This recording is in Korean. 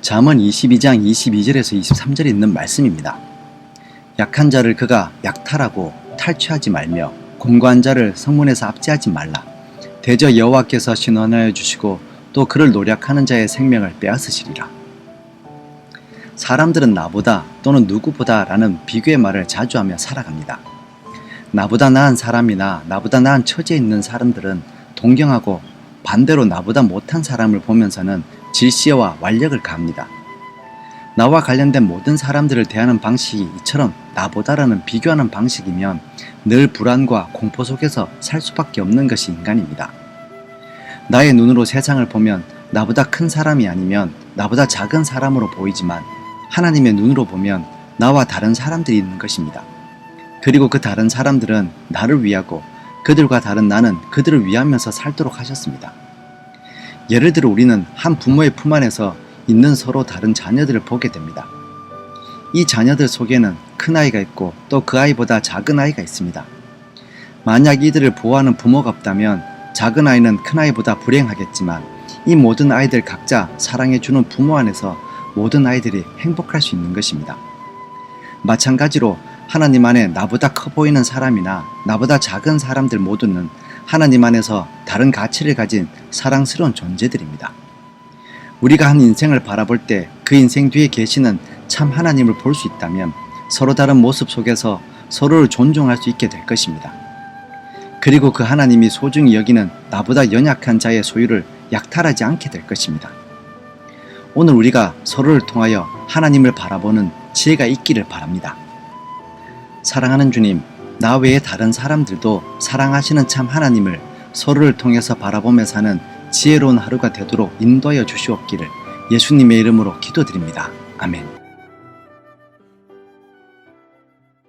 잠언 22장 22절에서 23절에 있는 말씀입니다. 약한 자를 그가 약탈하고 탈취하지 말며 공고한 자를 성문에서 압제하지 말라. 대저 여호와께서 신원하여 주시고 또 그를 노력하는 자의 생명을 빼앗으시리라. 사람들은 나보다 또는 누구보다 라는 비교의 말을 자주 하며 살아갑니다. 나보다 나은 사람이나 나보다 나은 처지에 있는 사람들은 동경하고 반대로 나보다 못한 사람을 보면서는 질시와 완력을 가합니다. 나와 관련된 모든 사람들을 대하는 방식이 이처럼 나보다라는 비교하는 방식이면 늘 불안과 공포 속에서 살 수밖에 없는 것이 인간입니다. 나의 눈으로 세상을 보면 나보다 큰 사람이 아니면 나보다 작은 사람으로 보이지만 하나님의 눈으로 보면 나와 다른 사람들이 있는 것입니다. 그리고 그 다른 사람들은 나를 위하고 그들과 다른 나는 그들을 위하면서 살도록 하셨습니다. 예를 들어 우리는 한 부모의 품 안에서 있는 서로 다른 자녀들을 보게 됩니다. 이 자녀들 속에는 큰 아이가 있고 또 그 아이보다 작은 아이가 있습니다. 만약 이들을 보호하는 부모가 없다면 작은 아이는 큰 아이보다 불행하겠지만 이 모든 아이들 각자 사랑해주는 부모 안에서 모든 아이들이 행복할 수 있는 것입니다. 마찬가지로 하나님 안에 나보다 커 보이는 사람이나 나보다 작은 사람들 모두는 하나님 안에서 다른 가치를 가진 사랑스러운 존재들입니다. 우리가 한 인생을 바라볼 때 그 인생 뒤에 계시는 참 하나님을 볼 수 있다면 서로 다른 모습 속에서 서로를 존중할 수 있게 될 것입니다. 그리고 그 하나님이 소중히 여기는 나보다 연약한 자의 소유를 약탈하지 않게 될 것입니다. 오늘 우리가 서로를 통하여 하나님을 바라보는 지혜가 있기를 바랍니다. 사랑하는 주님, 나 외에 다른 사람들도 사랑하시는 참 하나님을 서로를 통해서 바라보며 사는 지혜로운 하루가 되도록 인도하여 주시옵기를 예수님의 이름으로 기도드립니다. 아멘.